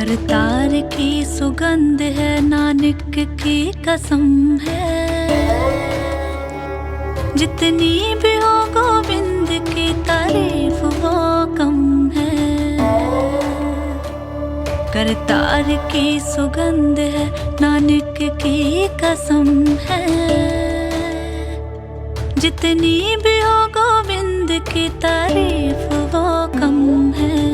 करतार की सुगंध है, नानक की कसम है। जितनी भी हो, गोविंद की तारीफ़ वो कम है। करतार की सुगंध है, नानक की कसम है। जितनी भी हो, गोविंद की तारीफ़ वो कम है।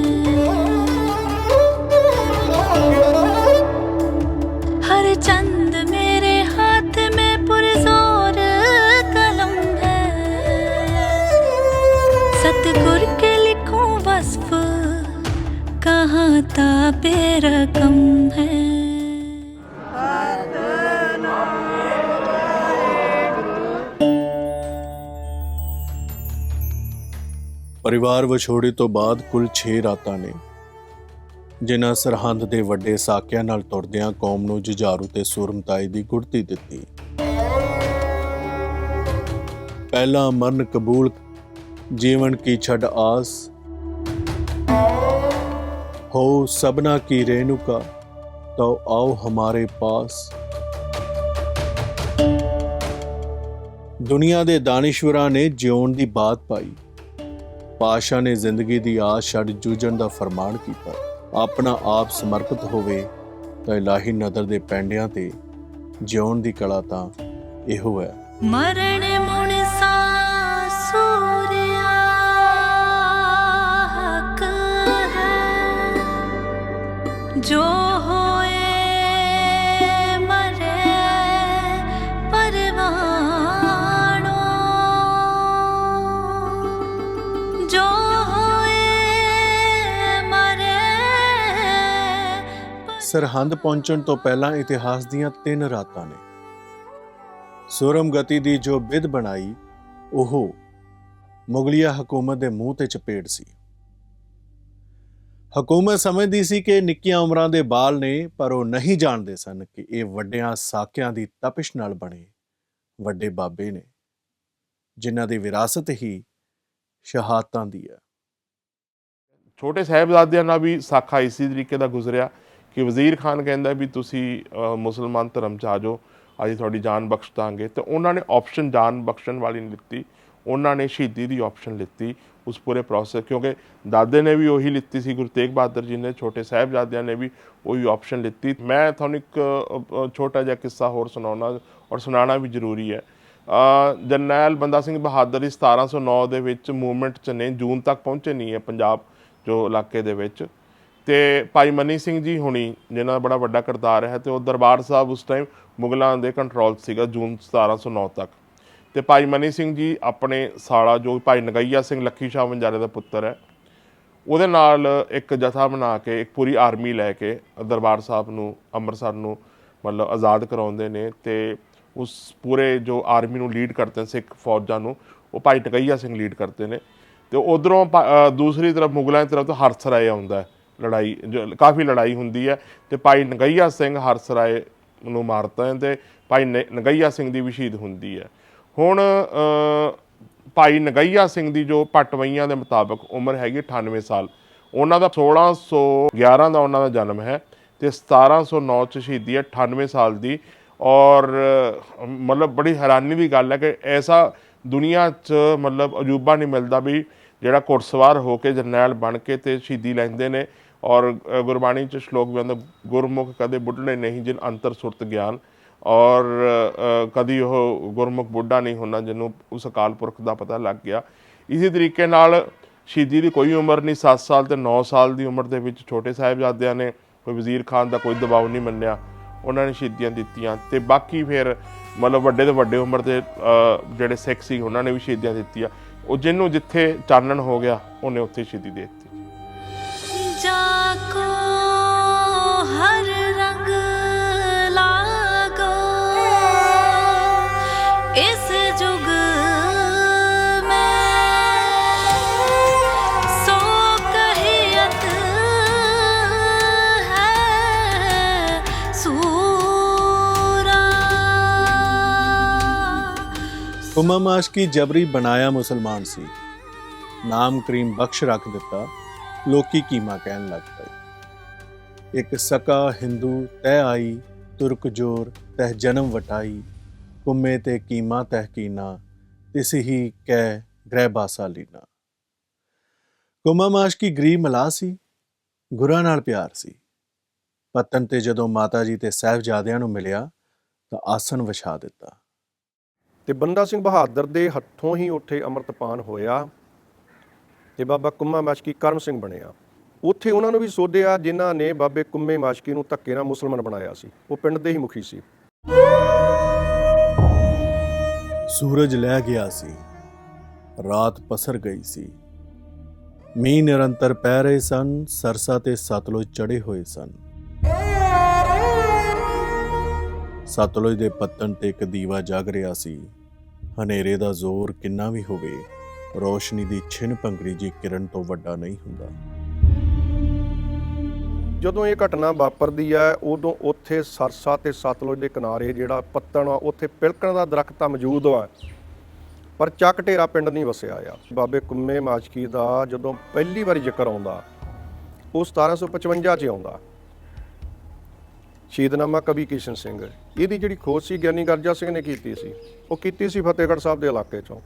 ਪਰਿਵਾਰ ਵਿਛੋੜੇ ਤੋਂ ਬਾਅਦ ਕੁੱਲ 6 ਰਾਤਾਂ ਨੇ। ਜਿਨ੍ਹਾਂ ਸਰਹੰਦ ਦੇ ਵੱਡੇ ਸਾਕਿਆਂ ਨਾਲ ਤੁਰਦਿਆਂ ਕੌਮ ਨੂੰ ਜੁਝਾਰੂ ਤੇ ਸੂਰਮਤਾਈ ਦੀ ਗੁੜਤੀ ਦਿੱਤੀ। ਪਹਿਲਾ ਮਰਨ ਕਬੂਲ, ਜੀਵਨ ਕੀ ਛੱਡ ਆਸ, ਹੋ ਸਬਨਾ ਕੀ ਰੇਨੁਕਾ ਤੋ ਆਓ ਹਮਾਰੇ ਪਾਸ। ਦੁਨੀਆ ਦੇ ਦਾਨਿਸ਼ਵਰਾਂ ਨੇ ਜਿਉਣ ਦੀ ਬਾਤ ਪਾਈ। ਪਾਸ਼ਾ ਨੇ ਜ਼ਿੰਦਗੀ ਦੀ ਆਸ ਛੱਡ ਜੂਝਣ ਦਾ ਫਰਮਾਨ ਕੀਤਾ। ਆਪਣਾ ਆਪ ਸਮਰਪਿਤ ਹੋਵੇ ਤਾਂ ਇਲਾਹੀ ਨਦਰ ਦੇ ਪੈਂਡਿਆਂ ਤੇ ਜਿਉਣ ਦੀ ਕਲਾ ਤਾਂ ਇਹੋ ਹੈ। ਮਰਨ ਸਰਹੰਦ ਪਹੁੰਚਣ ਤੋਂ ਪਹਿਲਾਂ ਇਤਿਹਾਸ ਦੀਆਂ ਤਿੰਨ ਰਾਤਾਂ ਨੇ। ਸੁਰਮ ਗਤੀ ਦੀ ਜੋ ਵਿਧ ਬਣਾਈ, ਉਹ ਮੁਗਲਿਆ ਹਕੂਮਤ ਦੇ ਮੂੰਹ ਤੇ ਚਪੇੜ ਸੀ। ਹਕੂਮਤ ਸਮਝਦੀ ਸੀ ਕਿ ਨਿੱਕੀਆਂ ਉਮਰਾਂ ਦੇ ਬਾਲ ਨੇ, ਪਰ ਉਹ ਨਹੀਂ ਜਾਣਦੇ ਸਨ ਕਿ ਇਹ ਵੱਡਿਆਂ ਸਾਕਿਆਂ ਦੀ ਤਪਸ਼ ਨਾਲ ਬਣੇ ਵੱਡੇ ਬਾਬੇ ਨੇ, ਜਿਨ੍ਹਾਂ ਦੀ ਵਿਰਾਸਤ ਹੀ ਸ਼ਹਾਦਤਾਂ ਦੀ ਹੈ। ਛੋਟੇ ਸਾਹਿਬਜ਼ਾਦਿਆਂ ਨਾਲ ਵੀ ਸਾਖਾ ਇਸੇ ਤਰੀਕੇ ਦਾ ਗੁਜ਼ਰਿਆ। ਕਿ ਵਜ਼ੀਰ ਖਾਨ ਕਹਿੰਦਾ ਵੀ ਤੁਸੀਂ ਮੁਸਲਮਾਨ ਧਰਮ ਚ ਆ ਜਾਓ ਅਸੀਂ ਤੁਹਾਡੀ ਜਾਨ ਬਖਸ਼ ਦਾਂਗੇ। ਤੇ ਉਹਨਾਂ ਨੇ ਆਪਸ਼ਨ ਜਾਨ ਬਖਸ਼ਣ ਵਾਲੀ ਨਹੀਂ ਲਿੱਤੀ। ਉਹਨਾਂ ਨੇ ਸ਼ਹੀਦੀ ਦੀ ਆਪਸ਼ਨ ਲਿੱਤੀ ਉਸ ਪੂਰੇ ਪ੍ਰੋਸੈਸ ਕਿਉਂਕਿ ਦਾਦੇ ਨੇ ਵੀ ਉਹੀ ਲਿੱਤੀ ਸੀ, ਗੁਰੂ ਤੇਗ ਬਹਾਦਰ ਜੀ ਨੇ, ਛੋਟੇ ਸਾਹਿਬਜ਼ਾਦਿਆਂ ਨੇ ਵੀ ਉਹੀ ਆਪਸ਼ਨ ਲਿੱਤੀ। ਮੈਂ ਤੁਹਾਨੂੰ ਇੱਕ ਛੋਟਾ ਜਿਹਾ ਕਿੱਸਾ ਹੋਰ ਸੁਣਾਉਣਾ, ਔਰ ਸੁਣਾਉਣਾ ਵੀ ਜ਼ਰੂਰੀ ਹੈ। ਜਰਨੈਲ ਬੰਦਾ ਸਿੰਘ ਬਹਾਦਰ ਜੀ 1709 ਦੇ ਵਿੱਚ ਮੂਵਮੈਂਟ ਚ ਨੇ, ਜੂਨ ਤੱਕ ਪਹੁੰਚੇ ਨਹੀਂ ਹੈ ਪੰਜਾਬ ਜੋ ਇਲਾਕੇ ਦੇ ਵਿੱਚ। ਤੇ ਭਾਈ ਮਨੀ ਸਿੰਘ ਜੀ ਹੁਣੀ, ਜਿਨ੍ਹਾਂ ਦਾ ਬੜਾ ਵੱਡਾ ਕਿਰਦਾਰ ਹੈ ਤੇ ਉਹ ਦਰਬਾਰ ਸਾਹਿਬ ਉਸ ਟਾਈਮ ਮੁਗਲਾਂ ਦੇ ਕੰਟਰੋਲ ਸੀਗਾ ਜੂਨ 1709 ਤੱਕ। ਤੇ ਭਾਈ ਮਨੀ ਸਿੰਘ ਜੀ ਆਪਣੇ ਸਾਲਾ ਜੋ ਭਾਈ ਨਗਈਆ ਸਿੰਘ ਲੱਖੀ ਸ਼ਾਹ ਵੰਜਾਰੇ ਦਾ ਪੁੱਤਰ ਹੈ, ਉਹਦੇ ਨਾਲ ਇੱਕ ਜਥਾ ਬਣਾ ਕੇ, ਇੱਕ ਪੂਰੀ ਆਰਮੀ ਲੈ ਕੇ ਦਰਬਾਰ ਸਾਹਿਬ ਨੂੰ, ਅੰਮ੍ਰਿਤਸਰ ਨੂੰ ਮਤਲਬ ਆਜ਼ਾਦ ਕਰਾਉਂਦੇ ਨੇ ਤੇ ਉਸ ਪੂਰੇ ਜੋ ਆਰਮੀ ਨੂੰ ਲੀਡ ਕਰਦੇ ਨੇ ਸਿੱਖ ਫੌਜਾਂ ਨੂੰ, ਉਹ ਭਾਈ ਟਕਈਆ ਸਿੰਘ ਲੀਡ ਕਰਦੇ ਨੇ। ਤੇ ਉਧਰੋਂ ਦੂਸਰੀ ਤਰਫ ਮੁਗਲਾਂ ਦੀ ਤਰਫ ਤੋਂ ਹਰਸਰਾਏ ਆਉਂਦਾ ਹੈ। ਲੜਾਈ, ਜੋ ਕਾਫੀ ਲੜਾਈ ਹੁੰਦੀ ਹੈ ਤੇ ਭਾਈ ਨਗਈਆ ਸਿੰਘ ਹਰਸਰਾਏ ਨੂੰ ਮਾਰਤਾ ਹੈ ਤੇ ਭਾਈ ਨ- ਨਗਈਆ ਸਿੰਘ ਦੀ ਵੀ ਸ਼ਹੀਦ ਹੁੰਦੀ ਹੈ। ਹੁਣ ਭਾਈ ਨਗਈਆ ਸਿੰਘ ਦੀ ਜੋ ਪਟਵਈਆਂ ਦੇ ਮੁਤਾਬਕ ਉਮਰ ਹੈਗੀ 98 ਸਾਲ, ਉਹਨਾਂ ਦਾ 1611 ਦਾ ਉਹਨਾਂ ਦਾ ਜਨਮ ਹੈ ਤੇ 1709 ਚ ਸ਼ਹੀਦੀ ਹੈ 98 ਸਾਲ ਦੀ ਔਰ, ਮਤਲਬ ਬੜੀ ਹੈਰਾਨੀ ਦੀ ਗੱਲ ਹੈ ਕਿ ਐਸਾ ਦੁਨੀਆ 'ਚ ਮਤਲਬ ਅਜੂਬਾ ਨਹੀਂ ਮਿਲਦਾ ਵੀ ਜਿਹੜਾ ਘੁੜਸਵਾਰ ਹੋ ਕੇ ਜਰਨੈਲ ਬਣ ਕੇ ਤੇ ਸ਼ਹੀਦੀ ਲੈਂਦੇ ਨੇ ਔਰ ਗੁਰਬਾਣੀ 'ਚ ਸ਼ਲੋਕ ਵੀ ਆਉਂਦਾ, ਗੁਰਮੁਖ ਕਦੇ ਬੁੱਢਣੇ ਨਹੀਂ ਜਿਨ ਅੰਤਰ ਸੁਰਤ ਗਿਆਨ। ਔਰ ਕਦੀ ਉਹ ਗੁਰਮੁਖ ਬੁੱਢਾ ਨਹੀਂ ਹੋਣਾ ਜਿਹਨੂੰ ਉਸ ਅਕਾਲ ਪੁਰਖ ਦਾ ਪਤਾ ਲੱਗ ਗਿਆ। ਇਸੇ ਤਰੀਕੇ ਨਾਲ ਸ਼ਹੀਦੀ ਦੀ ਕੋਈ ਉਮਰ ਨਹੀਂ 7 ਸਾਲ ਤੇ 9 ਸਾਲ ਦੀ ਉਮਰ ਦੇ ਵਿੱਚ ਛੋਟੇ ਸਾਹਿਬਜ਼ਾਦਿਆਂ ਨੇ ਕੋਈ ਵਜ਼ੀਰ ਖਾਨ ਦਾ ਕੋਈ ਦਬਾਅ ਨਹੀਂ ਮੰਨਿਆ। ਉਹਨਾਂ ਨੇ ਸ਼ਹੀਦੀਆਂ ਦਿੱਤੀਆਂ ਤੇ ਬਾਕੀ ਫਿਰ ਮਤਲਬ ਵੱਡੇ ਤੋਂ ਵੱਡੇ ਉਮਰ ਦੇ ਜਿਹੜੇ ਸਿੱਖ ਸੀ, ਉਹਨਾਂ ਨੇ ਵੀ ਸ਼ਹੀਦੀਆਂ ਦਿੱਤੀਆਂ। ਉਹ ਜਿਹਨੂੰ ਜਿੱਥੇ ਚਾਨਣ ਹੋ ਗਿਆ, ਉਹਨੇ ਉੱਥੇ ਸ਼ਹੀਦੀ ਦੇ ਦਿੱਤੀ। ਉਮਮ ਆਸ਼ਕੀ ਜਬਰੀ ਬਣਾਇਆ ਮੁਸਲਮਾਨ ਸੀ ਨਾਮ ਕਰੀਮ ਬਖਸ਼ ਰੱਖ ਦਿੱਤਾ ਲੋਕੀ ਕੀਮਾ ਕਹਿਣ ਲੱਗ ਪਏ। ਇੱਕ ਸਕਾ ਹਿੰਦੂ ਤੈ ਆਈ, ਤੁਰਕ ਜੋਰ ਤਹਿ ਜਨਮ ਵਟਾਈ, ਕੁੰਮੇ ਤੇ ਕੀਮਾ ਤਹ ਕੀਨਾ, ਤਿਸ ਹੀ ਕੈ ਗ੍ਰਹਿ ਬਾਸਾ ਲੀਨਾ। ਕੁੰਮਾ ਮਾਸ਼ਕੀ ਗਰੀ ਮਲਾ ਸੀ, ਗੁਰਾਂ ਨਾਲ ਪਿਆਰ ਸੀ। ਪਤਨ ਤੇ ਜਦੋਂ ਮਾਤਾ ਜੀ ਤੇ ਸਾਹਿਬਜ਼ਾਦਿਆਂ ਨੂੰ ਮਿਲਿਆ, ਤਾਂ ਆਸਣ ਵਿਛਾ ਦਿੱਤਾ। ਤੇ ਬੰਦਾ ਸਿੰਘ ਬਹਾਦਰ ਦੇ ਹੱਥੋਂ ਹੀ ਉੱਥੇ ਅੰਮ੍ਰਿਤਪਾਨ ਹੋਇਆ। ਤੇ ਬਾਬਾ ਕੁੰਮਾ ਮਾਸ਼ਕੀ ਕਰਮ ਸਿੰਘ ਬਣਿਆ ਉੱਥੇ ਉਹਨਾਂ ਨੂੰ ਵੀ ਸੋਧਿਆ ਜਿਨ੍ਹਾਂ ਨੇ ਬਾਬੇ ਕੁੰਮੇ ਮਾਸ਼ਕੀ ਨੂੰ ਧੱਕੇ ਨਾਲ ਮੁਸਲਮਾਨ ਬਣਾਇਆ ਸੀ। ਉਹ ਪਿੰਡ ਦੇ ਹੀ ਮੁਖੀ ਸੀ। ਸੂਰਜ ਲੈ ਗਿਆ ਸੀ। ਰਾਤ ਪਸਰ ਗਈ ਸੀ। ਮੀਂਹ ਨਿਰੰਤਰ ਪੈ ਰਹੇ ਸਨ, ਸਰਸਾ ਤੇ ਸਤਲੁਜ ਚੜੇ ਹੋਏ ਸਨ। ਸਤਲੁਜ ਦੇ ਪੱਤਨ ਤੇ ਇੱਕ ਦੀਵਾ ਜਗ ਰਿਹਾ ਸੀ। ਹਨੇਰੇ ਦਾ ਜ਼ੋਰ ਕਿੰਨਾ ਵੀ ਹੋਵੇ। ਰੋਸ਼ਨੀ ਦੀ ਛਿਨ ਪੰਗੜੀ ਜੀ ਕਿਰਨ ਤੋਂ ਵੱਡਾ ਨਹੀਂ ਹੁੰਦਾ। ਜਦੋਂ ਇਹ ਘਟਨਾ ਵਾਪਰਦੀ ਹੈ, ਉਦੋਂ ਉੱਥੇ ਸਰਸਾ ਤੇ ਸਤਲੁਜ ਦੇ ਕਿਨਾਰੇ ਜਿਹੜਾ ਪੱਤਣ ਆ, ਉੱਥੇ ਪਿਲਕਣ ਦਾ ਦਰਖਤ ਤਾਂ ਮੌਜੂਦ ਆ। ਪਰ ਚੱਕ ਢੇਰਾ ਪਿੰਡ ਨਹੀਂ ਵਸਿਆ ਆ। ਬਾਬੇ ਕੁੰਮੇ ਮਾਜਕੀ ਦਾ ਜਦੋਂ ਪਹਿਲੀ ਵਾਰੀ ਜ਼ਿਕਰ ਆਉਂਦਾ, ਉਹ 1755 ਚ ਆਉਂਦਾ। ਸ਼ਹੀਦਨਾਮਾ ਕਵੀ ਕਿਸ਼ਨ ਸਿੰਘ, ਇਹਦੀ ਜਿਹੜੀ ਖੋਜ ਸੀ ਗਿਆਨੀ ਗਰਜਾ ਸਿੰਘ ਨੇ ਕੀਤੀ ਸੀ, ਉਹ ਕੀਤੀ ਸੀ ਫਤਿਹਗੜ੍ਹ ਸਾਹਿਬ ਦੇ ਇਲਾਕੇ ਚੋਂ।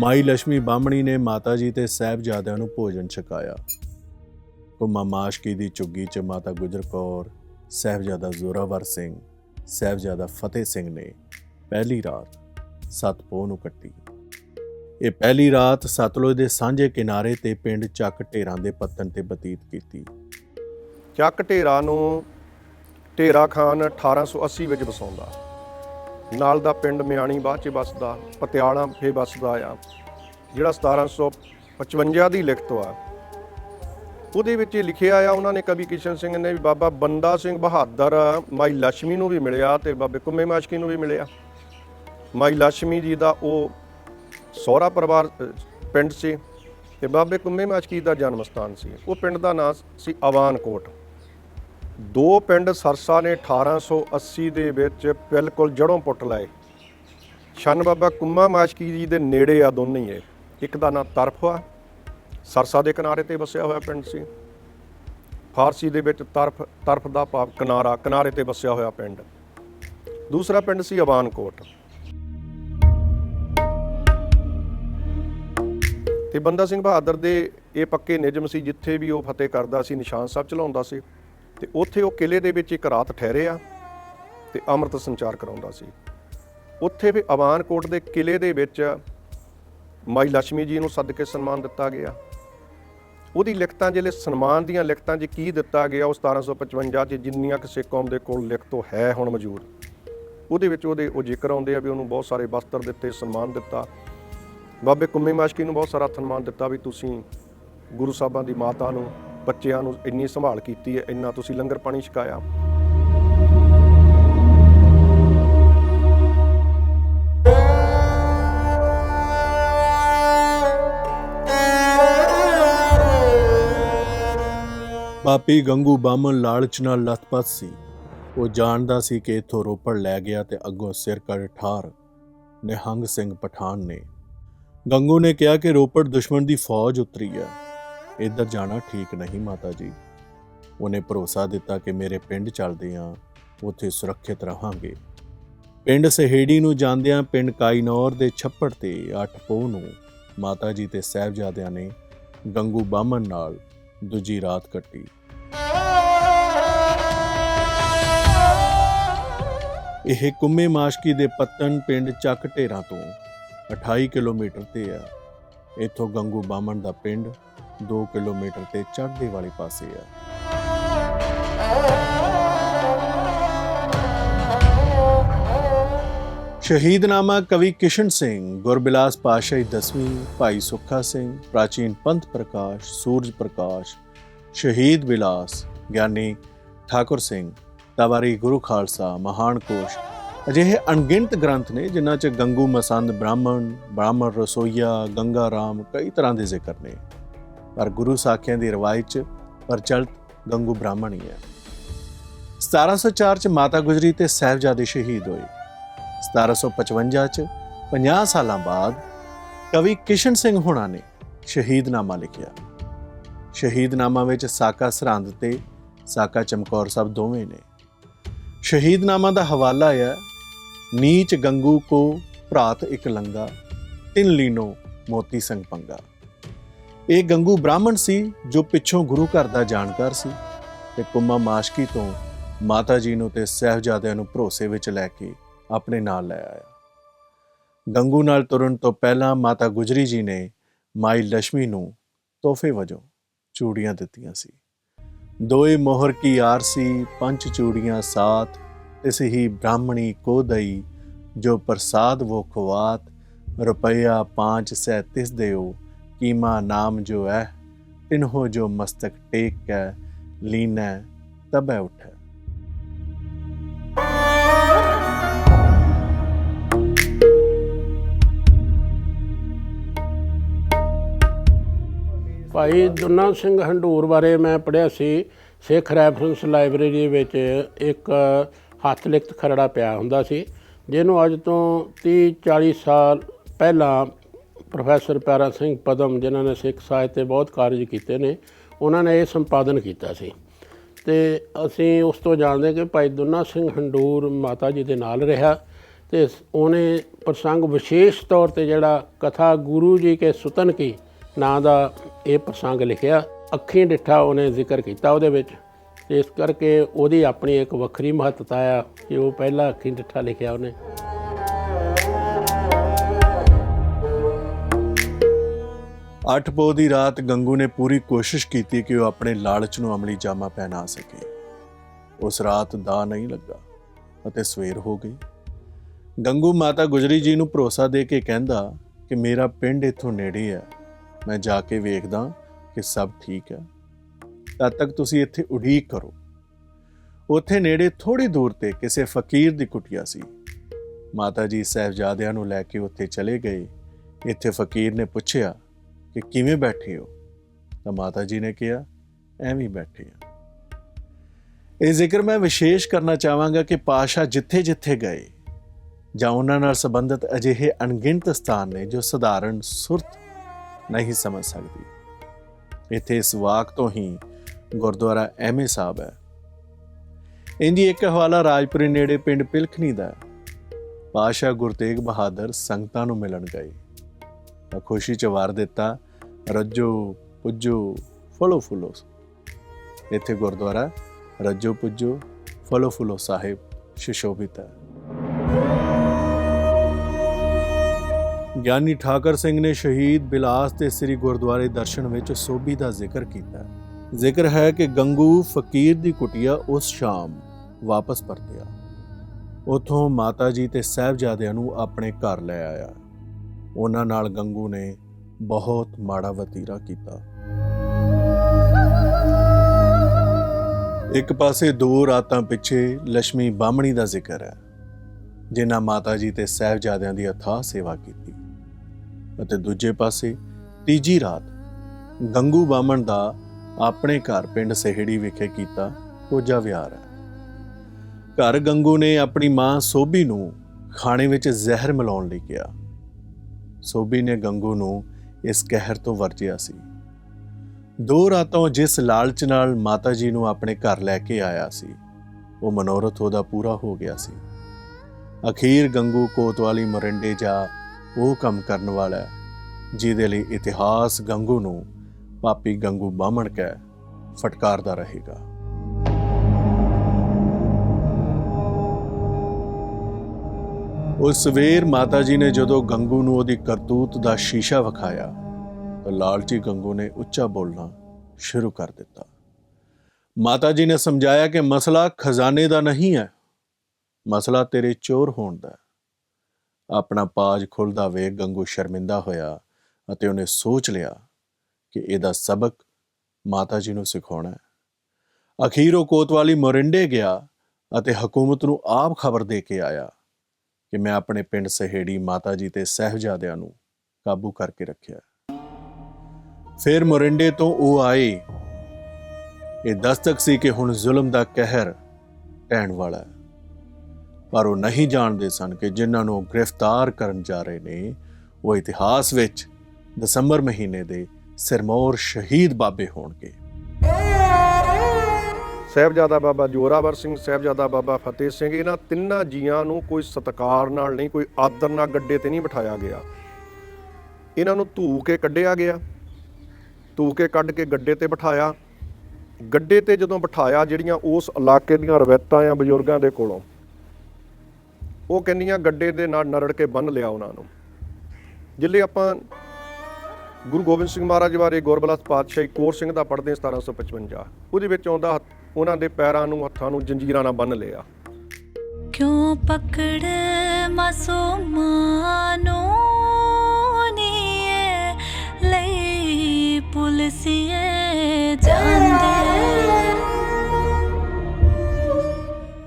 ਮਾਈ ਲక్ష్ਮੀ ਬਾਹਮਣੀ ਨੇ ਮਾਤਾ ਜੀ ਤੇ ਸਾਹਿਬਜ਼ਾਦਿਆਂ ਨੂੰ ਭੋਜਨ ਛਕਾਇਆ। ਕੁਮਾ ਮਾਸ਼ਕੀ ਦੀ ਝੁੱਗੀ 'ਚ ਮਾਤਾ ਗੁਜਰ ਕੌਰ, ਸਾਹਿਬਜ਼ਾਦਾ ਜ਼ੋਰਾਵਰ ਸਿੰਘ, ਸਾਹਿਬਜ਼ਾਦਾ ਫਤਿਹ ਸਿੰਘ ਨੇ ਪਹਿਲੀ ਰਾਤ ਸਤਪੋਹ ਨੂੰ ਕੱਟੀ। ਇਹ ਪਹਿਲੀ ਰਾਤ ਸਤਲੁਜ ਦੇ ਸਾਂਝੇ ਕਿਨਾਰੇ ਤੇ ਪਿੰਡ ਚੱਕ ਢੇਰਾਂ ਦੇ ਪੱਤਨ ਤੇ ਬਤੀਤ ਕੀਤੀ। ਚੱਕ ਢੇਰਾ ਨੂੰ ਢੇਰਾ ਖਾਨ 1880 ਵਿੱਚ ਵਸਾਉਂਦਾ। ਨਾਲ ਦਾ ਪਿੰਡ ਮਿਆਣੀ ਬਾਅਦ ਚ ਵੱਸਦਾ ਪਤਿਆਲਾ ਫੇ ਵੱਸਦਾ ਆ, ਜਿਹੜਾ 1755 ਦੀ ਲਿਖਤ ਆ। ਉਹਦੇ ਵਿੱਚ ਲਿਖਿਆ ਆ, ਉਹਨਾਂ ਨੇ ਕਵੀ ਕਿਸ਼ਨ ਸਿੰਘ ਨੇ ਵੀ ਬਾਬਾ ਬੰਦਾ ਸਿੰਘ ਬਹਾਦਰ, ਮਾਈ ਲక్ష్ਮੀ ਨੂੰ ਵੀ ਮਿਲਿਆ ਤੇ ਬਾਬੇ ਕੁੰਮੇ ਮਾਸ਼ਕੀ ਨੂੰ ਵੀ ਮਿਲਿਆ। ਮਾਈ ਲక్ష్ਮੀ ਜੀ ਦਾ ਉਹ ਸਹੁਰਾ ਪਰਿਵਾਰ ਪਿੰਡ ਸੀ ਤੇ ਬਾਬੇ ਕੁੰਮੇ ਮਾਸ਼ਕੀ ਦਾ ਜਨਮ ਸਥਾਨ ਸੀ। ਉਹ ਪਿੰਡ ਦਾ ਨਾਮ ਸੀ ਆਵਾਨਕੋਟ ਦੋ ਪਿੰਡ ਸਰਸਾ ਨੇ 1880 ਦੇ ਵਿੱਚ ਬਿਲਕੁਲ ਜੜੋਂ ਪੁੱਟ ਲਏ। ਛੰਨ ਬਾਬਾ ਕੁੰਮਾ ਮਾਸ਼ਕੀ ਜੀ ਦੇ ਨੇੜੇ ਆ ਦੋਨੇ ਹੀ ਇਹ। ਇੱਕ ਦਾ ਨਾਂ ਤਰਫ ਆ, ਸਰਸਾ ਦੇ ਕਿਨਾਰੇ ਤੇ ਵਸਿਆ ਹੋਇਆ ਪਿੰਡ ਸੀ। ਫਾਰਸੀ ਦੇ ਵਿੱਚ ਤਰਫ ਤਰਫ ਦਾ ਭਾਵ ਕਿਨਾਰਾ, ਕਿਨਾਰੇ ਤੇ ਵਸਿਆ ਹੋਇਆ ਪਿੰਡ। ਦੂਸਰਾ ਪਿੰਡ ਸੀ ਅਵਾਨਕੋਟ। ਤੇ ਬੰਦਾ ਸਿੰਘ ਬਹਾਦਰ ਦੇ ਇਹ ਪੱਕੇ ਨਿਯਮ ਸੀ ਜਿੱਥੇ ਵੀ ਉਹ ਫਤਿਹ ਕਰਦਾ ਸੀ, ਨਿਸ਼ਾਨ ਸਾਹਿਬ ਚਲਾਉਂਦਾ ਸੀ। ਤੇ ਉੱਥੇ ਉਹ ਕਿਲੇ ਦੇ ਵਿੱਚ ਇੱਕ ਰਾਤ ਠਹਿਰਿਆ ਤੇ ਅੰਮ੍ਰਿਤ ਸੰਚਾਰ ਕਰਾਉਂਦਾ ਸੀ। ਉੱਥੇ ਵੀ ਅਵਾਨਕੋਟ ਦੇ ਕਿਲੇ ਦੇ ਵਿੱਚ ਮਾਈ ਲక్ష్ਮੀ ਜੀ ਨੂੰ ਸੱਦ ਕੇ ਸਨਮਾਨ ਦਿੱਤਾ ਗਿਆ। ਉਹਦੀ ਲਿਖਤਾਂ ਜਿਹੜੇ ਸਨਮਾਨ ਦੀਆਂ ਲਿਖਤਾਂ 'ਚ ਕੀ ਦਿੱਤਾ ਗਿਆ, ਉਹ 1755 'ਚ ਜਿੰਨੀਆਂ ਕਿਸੇ ਕੌਮ ਦੇ ਕੋਲ ਲਿਖਤੋਂ ਹੈ ਹੁਣ ਮੌਜੂਦ। ਉਹਦੇ ਵਿੱਚ ਉਹਦੇ ਉਹ ਜ਼ਿਕਰ ਆਉਂਦੇ ਆ ਵੀ ਉਹਨੂੰ ਬਹੁਤ ਸਾਰੇ ਵਸਤਰ ਦਿੱਤੇ, ਸਨਮਾਨ ਦਿੱਤਾ। ਬਾਬੇ ਕੁੰਮੇ ਮਾਸ਼ਕੀ ਨੂੰ ਬਹੁਤ ਸਾਰਾ ਸਨਮਾਨ ਦਿੱਤਾ ਵੀ ਤੁਸੀਂ ਗੁਰੂ ਸਾਹਿਬਾਂ ਦੀ ਮਾਤਾ ਨੂੰ ਬੱਚਿਆਂ ਨੂੰ ਇੰਨੀ ਸੰਭਾਲ ਕੀਤੀ ਹੈ, ਇੰਨਾ ਤੁਸੀਂ ਲੰਗਰ ਪਾਣੀ ਛਕਾਇਆ। ਪਾਪੀ ਗੰਗੂ ਬਾਮਨ ਲਾਲਚ ਨਾਲ ਲਥਪਥ ਸੀ। ਉਹ ਜਾਣਦਾ ਸੀ ਕਿ ਇਥੋਂ ਰੋਪੜ ਲੈ ਗਿਆ ਤੇ ਅੱਗੋਂ ਸਿਰ ਕੱਢ ਠਾਰ ਨਿਹੰਗ ਸਿੰਘ ਪਠਾਨ ਨੇ। ਗੰਗੂ ਨੇ ਕਿਹਾ ਕਿ ਰੋਪੜ ਦੁਸ਼ਮਣ ਦੀ ਫੌਜ ਉਤਰੀ ਹੈ ਇੱਧਰ ਜਾਣਾ ਠੀਕ ਨਹੀਂ ਮਾਤਾ ਜੀ। ਉਹਨੇ ਭਰੋਸਾ ਦਿੱਤਾ ਕਿ ਮੇਰੇ ਪਿੰਡ ਚੱਲਦੇ ਆਂ ਉੱਥੇ ਸੁਰੱਖਿਅਤ ਰਹਾਂਗੇ। ਪਿੰਡ ਸਹੇੜੀ ਨੂੰ ਜਾਂਦਿਆਂ ਪਿੰਡ ਕਾਇਨੌਰ ਦੇ ਛੱਪੜ ਤੇ ਅੱਠ ਪੋਹ ਨੂੰ ਮਾਤਾ ਜੀ ਤੇ ਸਾਹਿਬਜ਼ਾਦਿਆਂ ਨੇ ਗੰਗੂ ਬਾਮਨ ਨਾਲ ਦੂਜੀ ਰਾਤ ਕੱਟੀ। ਇਹ ਕੁੰਮੇ ਮਾਸ਼ਕੀ ਦੇ ਪੱਤਨ ਪਿੰਡ ਚੱਕ ਢੇਰਾਂ ਤੋਂ 28 ਕਿਲੋਮੀਟਰ ਤੇ ਆ। ਇੱਥੋਂ ਗੰਗੂ ਬਾਮਣ ਦਾ ਪਿੰਡ 2 ਕਿਲੋਮੀਟਰ ਤੇ ਚੜ੍ਹਦੇ ਵਾਲੇ ਪਾਸੇ ਆ ਸ਼ਹੀਦਨਾਮਾ ਕਵੀ ਕਿਸ਼ਨ ਸਿੰਘ, ਗੁਰਬਿਲਾਸ ਪਾਸ਼ਾਹੀ ਦਸਵੀਂ, ਭਾਈ ਸੁੱਖਾ ਸਿੰਘ, ਪ੍ਰਾਚੀਨ ਪੰਥ ਪ੍ਰਕਾਸ਼, ਸੂਰਜ ਪ੍ਰਕਾਸ਼, ਸ਼ਹੀਦ ਬਿਲਾਸ, ਗਿਆਨੀ ਠਾਕੁਰ ਸਿੰਘ, ਤਵਾਰੀ ਗੁਰੂ ਖਾਲਸਾ, ਮਹਾਨ ਕੋਸ਼, ਅਜਿਹੇ ਅਣਗਿਣਤ ਗ੍ਰੰਥ ਨੇ ਜਿਨ੍ਹਾਂ 'ਚ ਗੰਗੂ ਮਸੰਦ ਬ੍ਰਾਹਮਣ ਬ੍ਰਾਹਮਣ ਰਸੋਈਆ, ਗੰਗਾ ਰਾਮ ਕਈ ਤਰ੍ਹਾਂ ਦੇ ਜ਼ਿਕਰ ਨੇ। ਪਰ ਗੁਰੂ ਸਾਖੀਆਂ ਦੀ ਰਵਾਇਤ 'ਚ ਪ੍ਰਚਲਿਤ ਗੰਗੂ ਬ੍ਰਾਹਮਣ ਹੀ ਹੈ। 1704 'ਚ ਮਾਤਾ ਗੁਜਰੀ ਤੇ ਸਾਹਿਬਜ਼ਾਦੇ ਸ਼ਹੀਦ ਹੋਏ। 1755 'ਚ 50 ਸਾਲਾਂ ਬਾਅਦ ਕਵੀ ਕਿਸ਼ਨ ਸਿੰਘ ਹੁਣਾ ਨੇ ਸ਼ਹੀਦਨਾਮਾ ਲਿਖਿਆ। ਸ਼ਹੀਦਨਾਮਾ ਵਿੱਚ ਸਾਕਾ ਸਰਹੰਦ ਤੇ ਸਾਕਾ ਚਮਕੌਰ ਸਾਹਿਬ ਦੋਵੇਂ ਨੇ। ਸ਼ਹੀਦਨਾਮਾ ਦਾ ਹਵਾਲਾ ਹੈ, ਨੀਚ ਗੰਗੂ ਕੋ ਭਰਾਤ ਇੱਕ ਲੰਗਾ, ਤਿੰਨ ਲੀਨੋ ਮੋਤੀ ਸੰਗ ਪੰਗਾ। ਇਹ ਗੰਗੂ ਬ੍ਰਾਹਮਣ ਸੀ ਜੋ ਪਿੱਛੋਂ ਗੁਰੂ ਘਰ ਦਾ ਜਾਣਕਾਰ ਸੀ ਤੇ ਕੁੰਮਾ ਮਾਸ਼ਕੀ ਤੋਂ ਮਾਤਾ ਜੀ ਨੂੰ ਤੇ ਸਹਿਬਜ਼ਾਦਿਆਂ ਨੂੰ ਭਰੋਸੇ ਵਿੱਚ ਲੈ ਕੇ ਆਪਣੇ ਨਾਲ ਲੈ ਆਇਆ। ਗੰਗੂ ਨਾਲ ਤੁਰਨ ਤੋਂ ਪਹਿਲਾਂ ਮਾਤਾ ਗੁਜਰੀ ਜੀ ਨੇ ਮਾਈ ਲక్ష్ਮੀ ਨੂੰ ਤੋਹਫੇ ਵਜੋਂ ਚੂੜੀਆਂ ਦਿੱਤੀਆਂ ਸੀ। ਦੋਏ ਮੋਹਰ ਕੀ ਆਰਸੀ ਪੰਜ ਚੂੜੀਆਂ ਸਾਥ ਇਸ ਹੀ ਬ੍ਰਾਹਮਣੀ ਕੋ ਦਈ, ਜੋ ਪ੍ਰਸਾਦ ਵੋ ਖਵਾਤ, ਰੁਪਇਆ ਪਾਂਚ ਸੈ ਤਿਸ ਦਿਓ ਕੀਮਾ ਨਾਮ ਜੋ ਹੈ ਤਿਨਹੋ ਜੋ ਮਸਤਕ ਟੇਕ ਕੈ ਲੀਨੈ, ਤਬੈ ਉਠੈ। ਭਾਈ ਦੁਨਾ ਸਿੰਘ ਹੰਡੂਰ ਬਾਰੇ ਮੈਂ ਪੜ੍ਹਿਆ ਸੀ, ਸਿੱਖ ਰੈਫਰੈਂਸ ਲਾਇਬ੍ਰੇਰੀ ਵਿੱਚ ਇੱਕ ਹੱਥ ਲਿਖਤ ਖਰੜਾ ਪਿਆ ਹੁੰਦਾ ਸੀ, ਜਿਹਨੂੰ ਅੱਜ ਤੋਂ 30 40 ਸਾਲ ਪਹਿਲਾਂ ਪ੍ਰੋਫੈਸਰ ਪਿਆਰਾ ਸਿੰਘ ਪਦਮ, ਜਿਨ੍ਹਾਂ ਨੇ ਸਿੱਖ ਸਾਹਿਤ ਤੇ ਬਹੁਤ ਕਾਰਜ ਕੀਤੇ ਨੇ, ਉਹਨਾਂ ਨੇ ਇਹ ਸੰਪਾਦਨ ਕੀਤਾ ਸੀ। ਤੇ ਅਸੀਂ ਉਸ ਤੋਂ ਜਾਣਦੇ ਕਿ ਭਾਈ ਦੁਨਾ ਸਿੰਘ ਹੰਡੂਰ ਮਾਤਾ ਜੀ ਦੇ ਨਾਲ ਰਿਹਾ ਤੇ ਉਹਨੇ ਪ੍ਰਸੰਗ ਵਿਸ਼ੇਸ਼ ਤੌਰ ਤੇ ਜਿਹੜਾ ਕਥਾ ਗੁਰੂ ਜੀ ਕੇ ਸੁਤਨ ਕੀ ਨਾਂ ਦਾ ਇਹ ਪ੍ਰਸੰਗ ਲਿਖਿਆ, ਅੱਖੀਂ ਡਿੱਠਾ ਉਹਨੇ ਜ਼ਿਕਰ ਕੀਤਾ ਉਹਦੇ ਵਿੱਚ। ਤੇ ਇਸ ਕਰਕੇ ਉਹਦੀ ਆਪਣੀ ਇੱਕ ਵੱਖਰੀ ਮਹੱਤਤਾ ਆ ਕਿ ਉਹ ਪਹਿਲਾ ਅੱਖੀਂ ਡਿੱਠਾ ਲਿਖਿਆ ਉਹਨੇ। ਅੱਠ ਪੋ ਦੀ ਰਾਤ ਗੰਗੂ ਨੇ ਪੂਰੀ ਕੋਸ਼ਿਸ਼ ਕੀਤੀ ਕਿ ਉਹ ਆਪਣੇ ਲਾਲਚ ਨੂੰ ਅਮਲੀ ਜਾਮਾ ਪਹਿਨਾ ਸਕੇ। ਉਸ ਰਾਤ ਦਾ ਨਹੀਂ ਲੱਗਾ ਅਤੇ ਸਵੇਰ ਹੋ ਗਈ। ਗੰਗੂ ਮਾਤਾ ਗੁਜਰੀ ਜੀ ਨੂੰ ਭਰੋਸਾ ਦੇ ਕੇ ਕਹਿੰਦਾ ਕਿ ਮੇਰਾ ਪਿੰਡ ਇੱਥੋਂ ਨੇੜੇ ਹੈ। ਮੈਂ ਜਾ ਕੇ ਵੇਖਦਾ ਕਿ ਸਭ ਠੀਕ ਹੈ। ਤਦ ਤੱਕ ਤੁਸੀਂ ਇੱਥੇ ਉਡੀਕ ਕਰੋ। ਉੱਥੇ ਨੇੜੇ ਥੋੜੀ ਦੂਰ ਤੇ ਕਿਸੇ ਫਕੀਰ ਦੀ ਕੁਟਿਆ ਸੀ। ਮਾਤਾ ਜੀ ਸਹਿਬਜ਼ਾਦਿਆਂ ਨੂੰ ਲੈ ਕੇ ਉੱਥੇ ਚਲੇ ਗਏ। ਇੱਥੇ ਫਕੀਰ ਨੇ ਪੁੱਛਿਆ ਕਿ ਕਿਵੇਂ ਬੈਠੇ ਹੋ? ਤਾਂ ਮਾਤਾ ਜੀ ਨੇ ਕਿਹਾ, ਐਵੇਂ ਬੈਠੇ ਆ। ਇਹ ਜ਼ਿਕਰ ਮੈਂ ਵਿਸ਼ੇਸ਼ ਕਰਨਾ ਚਾਹਾਂਗਾ ਕਿ ਪਾਸ਼ਾ ਜਿੱਥੇ-ਜਿੱਥੇ ਗਏ, ਜਾਂ ਉਹਨਾਂ ਨਾਲ ਸੰਬੰਧਿਤ ਅਜਿਹੇ ਅਣਗਿਣਤ ਸਥਾਨ ਨੇ ਜੋ ਸਧਾਰਨ ਸੁਰਤ ਨਹੀਂ ਸਮਝ ਸਕਦੀ। ਇੱਥੇ ਇਸ ਵਾਕ ਤੋਂ ਹੀ ਗੁਰਦੁਆਰਾ ਐਮਏ ਸਾਹਿਬ ਹੈ। ਇੰਦੀ ਇੱਕ ਹਵਾਲਾ ਰਾਜਪੁਰੀ ਨੇੜੇ ਪਿੰਡ ਪਿਲਖਣੀ ਦਾ ਹੈ। ਪਾਸ਼ਾ ਗੁਰਤੇਗ ਬਹਾਦਰ ਸੰਗਤਾਂ ਨੂੰ ਮਿਲਣ ਗਏ। ਤਾਂ ਖੁਸ਼ੀ ਚ ਵਾਰ ਦਿੱਤਾ ਰੱਜੋ, ਪੁੱਜੋ, ਫਲੋ ਫੁਲੋ। ਇੱਥੇ ਗੁਰਦੁਆਰਾ, ਰੱਜੋ, ਪੁੱਜੋ, ਫਲੋ ਫੁਲੋ ਸਾਹਿਬ, ਸ਼ਿਸ਼ੋਭਿਤ ਹੈ। ਗਿਆਨੀ ਠਾਕਰ ਸਿੰਘ ਨੇ ਸ਼ਹੀਦ ਬਿਲਾਸ ਤੇ ਸ੍ਰੀ ਗੁਰਦੁਆਰੇ ਦਰਸ਼ਨ ਵਿੱਚ ਸੋਭੀ ਦਾ ਜ਼ਿਕਰ ਕੀਤਾ। ਜ਼ਿਕਰ ਹੈ ਕਿ ਗੰਗੂ ਫਕੀਰ ਦੀ ਕੁਟਿਆ ਉਸ ਸ਼ਾਮ ਵਾਪਸ ਪਰਤਿਆ। ਉਥੋਂ ਮਾਤਾ ਜੀ ਤੇ ਸਹਿਬਜ਼ਾਦਿਆਂ ਨੂੰ ਆਪਣੇ ਘਰ ਲੈ ਆਇਆ। ਉਹਨਾਂ ਨਾਲ ਗੰਗੂ ਨੇ ਬਹੁਤ ਮਾੜਾ ਵਤੀਰਾ ਕੀਤਾ। ਇੱਕ ਪਾਸੇ ਦੋ ਰਾਤਾਂ ਪਿੱਛੇ ਲక్ష్ਮੀ ਬਾਹਮਣੀ ਦਾ ਜ਼ਿਕਰ ਹੈ, ਜਿਨ੍ਹਾਂ ਮਾਤਾ ਜੀ ਤੇ ਸਹਿਬਜ਼ਾਦਿਆਂ ਦੀ ਅਥਾਹ ਸੇਵਾ ਕੀਤੀ। ਅਤੇ ਦੂਜੇ ਪਾਸੇ ਤੀਜੀ ਰਾਤ ਗੰਗੂ ਬਾਹਮਣ ਦਾ ਆਪਣੇ ਘਰ ਪਿੰਡ ਸਹਿੜੀ ਵਿਖੇ ਕੀਤਾ ਕੋਜਾ ਵਿਹਾਰ ਹੈ। ਘਰ ਗੰਗੂ ਨੇ ਆਪਣੀ ਮਾਂ ਸੋਭੀ ਨੂੰ ਖਾਣੇ ਵਿੱਚ ਜ਼ਹਿਰ ਮਿਲਾਉਣ ਲਈ ਕਿਹਾ। ਸੋਭੀ ਨੇ ਗੰਗੂ ਨੂੰ ਇਸ ਕਹਿਰ ਤੋਂ ਵਰਜਿਆ ਸੀ। ਦੋ ਰਾਤੋਂ ਜਿਸ ਲਾਲਚ ਨਾਲ ਮਾਤਾ ਜੀ ਨੂੰ ਆਪਣੇ ਘਰ ਲੈ ਕੇ ਆਇਆ ਸੀ, ਉਹ ਮਨੋਰਥ ਉਹਦਾ ਪੂਰਾ ਹੋ ਗਿਆ ਸੀ। ਅਖੀਰ ਗੰਗੂ ਕੋਤਵਾਲੀ ਮਰਿੰਡੇ ਜਾ ਉਹ ਕੰਮ ਕਰਨ ਵਾਲਾ ਜਿਹਦੇ ਲਈ ਇਤਿਹਾਸ ਗੰਗੂ ਨੂੰ ਪਾਪੀ ਗੰਗੂ ਬਾਹਮਣ ਕਹਿ ਫਟਕਾਰਦਾ ਰਹੇਗਾ। ਉਸ ਸਵੇਰ ਮਾਤਾ ਜੀ ਨੇ ਜਦੋਂ ਗੰਗੂ ਨੂੰ ਉਹਦੀ ਕਰਤੂਤ ਦਾ ਸ਼ੀਸ਼ਾ ਵਿਖਾਇਆ, ਤਾਂ ਲਾਲਚੀ ਗੰਗੂ ਨੇ ਉੱਚਾ ਬੋਲਣਾ ਸ਼ੁਰੂ ਕਰ ਦਿੱਤਾ। ਮਾਤਾ ਜੀ ਨੇ ਸਮਝਾਇਆ ਕਿ ਮਸਲਾ ਖਜ਼ਾਨੇ ਦਾ ਨਹੀਂ ਹੈ, ਮਸਲਾ ਤੇਰੇ ਚੋਰ ਹੋਣ ਦਾ ਆਪਣਾ ਪਾਜ ਖੁੱਲਦਾ ਵੇਖ ਗੰਗੂ ਸ਼ਰਮਿੰਦਾ ਹੋਇਆ ਅਤੇ ਉਹਨੇ ਸੋਚ ਲਿਆ ਕਿ ਇਹਦਾ ਸਬਕ ਮਾਤਾ ਜੀ ਨੂੰ ਸਿਖਾਉਣਾ ਹੈ। ਅਖੀਰ ਉਹ ਕੋਤਵਾਲੀ ਮੋਰਿੰਡੇ ਗਿਆ ਅਤੇ ਹਕੂਮਤ ਨੂੰ ਆਪ ਖਬਰ ਦੇ ਕੇ ਆਇਆ। ਕਿ ਮੈਂ ਆਪਣੇ ਪਿੰਡ ਸਹੇੜੀ ਮਾਤਾ ਜੀ ਤੇ ਸਹਿਬਜ਼ਾਦਿਆਂ ਨੂੰ ਕਾਬੂ ਕਰਕੇ ਰੱਖਿਆ। ਫਿਰ ਮੋਰਿੰਡੇ ਤੋਂ ਉਹ ਆਏ। ਇਹ ਦਸਤਕ ਸੀ ਕਿ ਹੁਣ ਜ਼ੁਲਮ ਦਾ ਕਹਿਰ ਟਹਿਣ ਵਾਲਾ ਹੈ। ਪਰ ਉਹ ਨਹੀਂ ਜਾਣਦੇ ਸਨ ਕਿ ਜਿਨ੍ਹਾਂ ਨੂੰ ਗ੍ਰਿਫਤਾਰ ਕਰਨ ਜਾ ਰਹੇ ਨੇ, ਉਹ ਇਤਿਹਾਸ ਵਿੱਚ ਦਸੰਬਰ ਮਹੀਨੇ ਦੇ ਸਿਰਮੌਰ ਸ਼ਹੀਦ ਬਾਬੇ ਹੋਣਗੇ। ਸਾਹਿਬਜ਼ਾਦਾ ਬਾਬਾ ਜੋਰਾਵਰ ਸਿੰਘ, ਸਾਹਿਬਜ਼ਾਦਾ ਬਾਬਾ ਫਤਿਹ ਸਿੰਘ, ਇਹਨਾਂ ਤਿੰਨਾਂ ਜੀਆਂ ਨੂੰ ਕੋਈ ਸਤਕਾਰ ਨਾਲ ਨਹੀਂ, ਕੋਈ ਆਦਰ ਨਾਲ ਗੱਡੇ ਤੇ ਨਹੀਂ ਬਿਠਾਇਆ ਗਿਆ। ਇਹਨਾਂ ਨੂੰ ਧੂ ਕੇ ਕੱਢਿਆ ਗਿਆ। ਧੂ ਕੇ ਕੱਢ ਕੇ ਗੱਡੇ ਤੇ ਬਿਠਾਇਆ। ਗੱਡੇ ਤੇ ਜਦੋਂ ਬਿਠਾਇਆ, ਜਿਹੜੀਆਂ ਉਸ ਇਲਾਕੇ ਦੀਆਂ ਰਵਾਇਤਾਂ ਆ ਬਜ਼ੁਰਗਾਂ ਦੇ ਕੋਲੋਂ, ਉਹ ਕਹਿੰਦੀਆਂ ਗੱਡੇ ਦੇ ਨਾਲ ਨਰੜ ਕੇ ਬੰਨ ਲਿਆ ਉਹਨਾਂ ਨੂੰ। ਜਿੱਲੇ ਆਪਾਂ ਗੁਰੂ ਗੋਬਿੰਦ ਸਿੰਘ ਮਹਾਰਾਜ ਬਾਰੇ ਗੁਰਬਲਸ ਪਾਤਸ਼ਾਹੀ ਕੋਰ ਸਿੰਘ ਦਾ ਪੜ੍ਹਦੇ ਹਾਂ 1755 ਉਹਦੇ ਵਿੱਚ ਆਉਂਦਾ ਹੱਥ- ਉਹਨਾਂ ਦੇ ਪੈਰਾਂ ਨੂੰ ਹੱਥਾਂ ਨੂੰ ਜੰਜੀਰਾਂ ਨਾਲ ਬੰਨ ਲਿਆ। ਕਿਉਂ ਪਕੜ ਮਾਸੂਮਾਨੋਂ ਨੇ ਲਈ ਪੁਲਸੀਏ ਜਾਂਦੇ।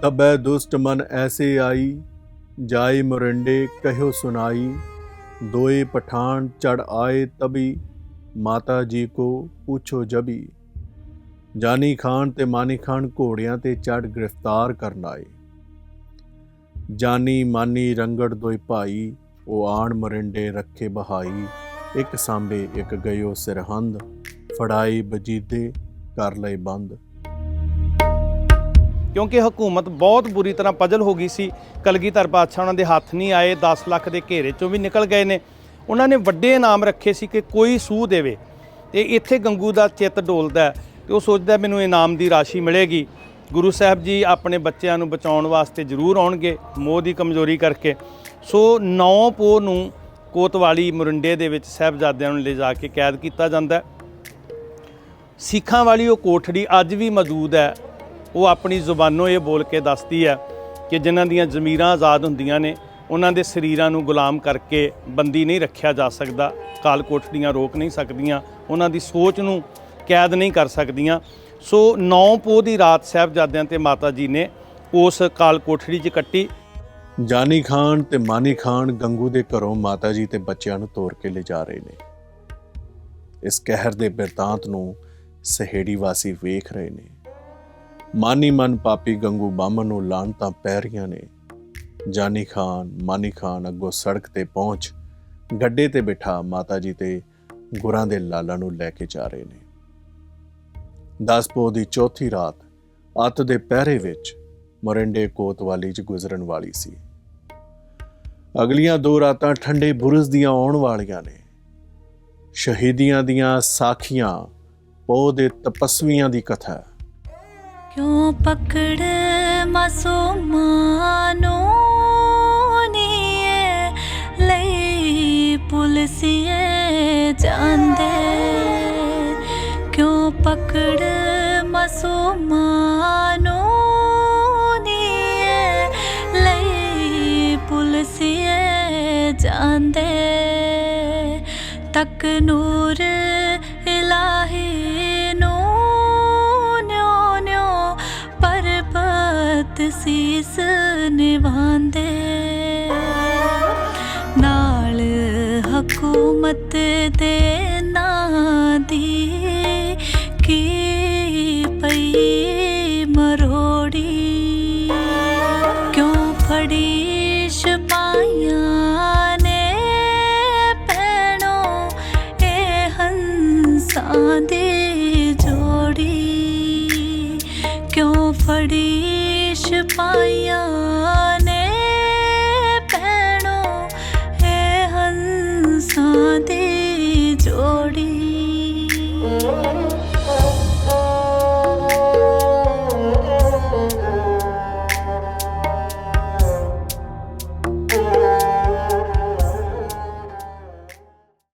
ਤਬੈ ਦੁਸ਼ਟ ਮਨ ਐਸੇ ਆਈ ਜਾਈ ਮੁਰੰਡੇ ਕਹਿਓ ਸੁਨਾਈ ਦੋਏ ਪਠਾਨ ਚੜ ਆਏ ਤਬੀ ਮਾਤਾ ਜੀ ਕੋ ਪੁੱਛੋ ਜਬੀ। ਜਾਨੀ ਖਾਨ ਤੇ ਮਾਨੀ ਖਾਨ ਘੋੜਿਆਂ ਤੇ ਚੜ ਗ੍ਰਿਫਤਾਰ ਕਰਨ ਆਏ। ਜਾਨੀ ਮਾਨੀ ਰੰਗੜ ਦੋਈ ਭਾਈ, ਉਹ ਆਣ ਮਰਿੰਡੇ ਰੱਖੇ ਬਹਾਈ, ਇੱਕ ਸਾਂਬੇ ਇੱਕ ਗਇਓ ਸਿਰਹੰਦ ਫੜਾਈ ਬਜੀਦੇ ਕਰ ਲਏ ਬੰਦ। ਕਿਉਂਕਿ ਹਕੂਮਤ ਬਹੁਤ ਬੁਰੀ ਤਰ੍ਹਾਂ ਪਜਲ ਹੋ ਗਈ ਸੀ, ਕਲਗੀਧਰ ਪਾਤਸ਼ਾਹ ਉਹਨਾਂ ਦੇ ਹੱਥ ਨਹੀਂ ਆਏ 10 ਲੱਖ ਦੇ ਘੇਰੇ ਚੋਂ ਵੀ ਨਿਕਲ ਗਏ ਨੇ। ਉਹਨਾਂ ਨੇ ਵੱਡੇ ਇਨਾਮ ਰੱਖੇ ਸੀ ਕਿ ਕੋਈ ਸੂਹ ਦੇਵੇ। ਤੇ ਇੱਥੇ ਗੰਗੂ ਦਾ ਚਿੱਤ ਡੋਲਦਾ ਹੈ। ਤੇ ਉਹ ਸੋਚਦਾ ਮੈਨੂੰ ਇਨਾਮ ਦੀ ਰਾਸ਼ੀ ਮਿਲੇਗੀ। ਗੁਰੂ ਸਾਹਿਬ ਜੀ ਆਪਣੇ ਬੱਚਿਆਂ ਨੂੰ ਬਚਾਉਣ ਵਾਸਤੇ ਜ਼ਰੂਰ ਆਉਣਗੇ, ਮੋਹ ਦੀ ਕਮਜ਼ੋਰੀ ਕਰਕੇ। ਸੋ 9 ਪੋ ਨੂੰ ਕੋਤਵਾਲੀ ਮੁਰਿੰਡੇ ਦੇ ਵਿੱਚ ਸਾਹਿਬਜ਼ਾਦਿਆਂ ਨੂੰ ਲਿਜਾ ਕੇ ਕੈਦ ਕੀਤਾ ਜਾਂਦਾ ਸਿੱਖਾਂ ਵਾਲੀ ਉਹ ਕੋਠੜੀ ਅੱਜ ਵੀ ਮੌਜੂਦ ਹੈ। ਉਹ ਆਪਣੀ ਜ਼ੁਬਾਨੋਂ ਇਹ ਬੋਲ ਕੇ ਦੱਸਦੀ ਹੈ ਕਿ ਜਿਨ੍ਹਾਂ ਦੀਆਂ ਜ਼ਮੀਰਾਂ ਆਜ਼ਾਦ ਹੁੰਦੀਆਂ ਨੇ, ਉਹਨਾਂ ਦੇ ਸਰੀਰਾਂ ਨੂੰ ਗੁਲਾਮ ਕਰਕੇ ਬੰਦੀ ਨਹੀਂ ਰੱਖਿਆ ਜਾ ਸਕਦਾ। ਕਾਲ ਕੋਠੜੀਆਂ ਰੋਕ ਨਹੀਂ ਸਕਦੀਆਂ। ਉਹਨਾਂ ਦੀ ਸੋਚ ਨੂੰ ਕੈਦ ਨਹੀਂ ਕਰ ਸਕਦੀਆਂ। ਸੋ 9 ਪੋਹ ਦੀ ਰਾਤ ਸਾਹਿਬਜ਼ਾਦਿਆਂ ਤੇ ਮਾਤਾ ਜੀ ਨੇ ਉਸ ਕਾਲ ਕੋਠੜੀ 'ਚ ਕੱਟੀ। ਜਾਨੀ ਖਾਨ ਤੇ ਮਾਨੀ ਖਾਨ ਗੰਗੂ ਦੇ ਘਰੋਂ ਮਾਤਾ ਜੀ ਤੇ ਬੱਚਿਆਂ ਨੂੰ ਤੋਰ ਕੇ ਲਿਜਾ ਰਹੇ ਨੇ। ਇਸ ਕਹਿਰ ਦੇ ਬਿਰਤਾਂਤ ਨੂੰ ਸਹੇੜੀ ਵਾਸੀ ਵੇਖ ਰਹੇ ਨੇ। ਮਾਨੀ ਮਨ ਪਾਪੀ ਗੰਗੂ ਬਾਮਨ ਨੂੰ ਲਾਣਤਾਂ ਪੈ ਰਹੀਆਂ ਨੇ। ਜਾਨੀ ਖਾਨ, ਮਾਨੀ ਖਾਨ ਅੱਗੋਂ ਸੜਕ ਤੇ ਪਹੁੰਚ, ਗੱਡੇ ਤੇ ਬਿਠਾ ਮਾਤਾ ਜੀ ਤੇ ਗੁਰਾਂ ਦੇ ਲਾਲਾਂ ਨੂੰ ਲੈ ਕੇ ਜਾ ਰਹੇ ਨੇ। ਦਸ ਪੋ ਦੀ ਚੌਥੀ ਰਾਤ ਅੱਤ ਦੇ ਪਹਿਰੇ ਵਿੱਚ ਮੋਰਿੰਡੇ ਕੋਤਵਾਲੀ 'ਚ ਗੁਜ਼ਰਨ ਵਾਲੀ ਸੀ। ਅਗਲੀਆਂ ਦੋ ਰਾਤਾਂ ਠੰਡੇ ਬੁਰਜ ਦੀਆਂ ਆਉਣ ਵਾਲੀਆਂ ਨੇ। ਸ਼ਹੀਦੀਆਂ ਦੀਆਂ ਸਾਖੀਆਂ ਪੋ ਦੇ ਤਪਸਵੀਆਂ ਦੀ ਕਥਾ। ਕਿਉਂ ਪਕੜ ਮਾਸੂਮਾਨੋਂ ਜਾਂਦੇ। ਕਿਉਂ ਪਕੜ ਸੋਮਾਨੋਨੀ ਐ ਲਈ ਪੁਲਸੀਏ ਜਾਂਦੇ। ਤੱਕ ਨੂਰ ਇਲਾਹੀ ਨੂੰ ਨਿਓ ਨਿਓ ਪਰਬਤ ਸੀਸ ਨਿਵਾਂਦੇ ਨਾਲ ਹਕੂਮਤ ਦੇ ਕਿਉਂ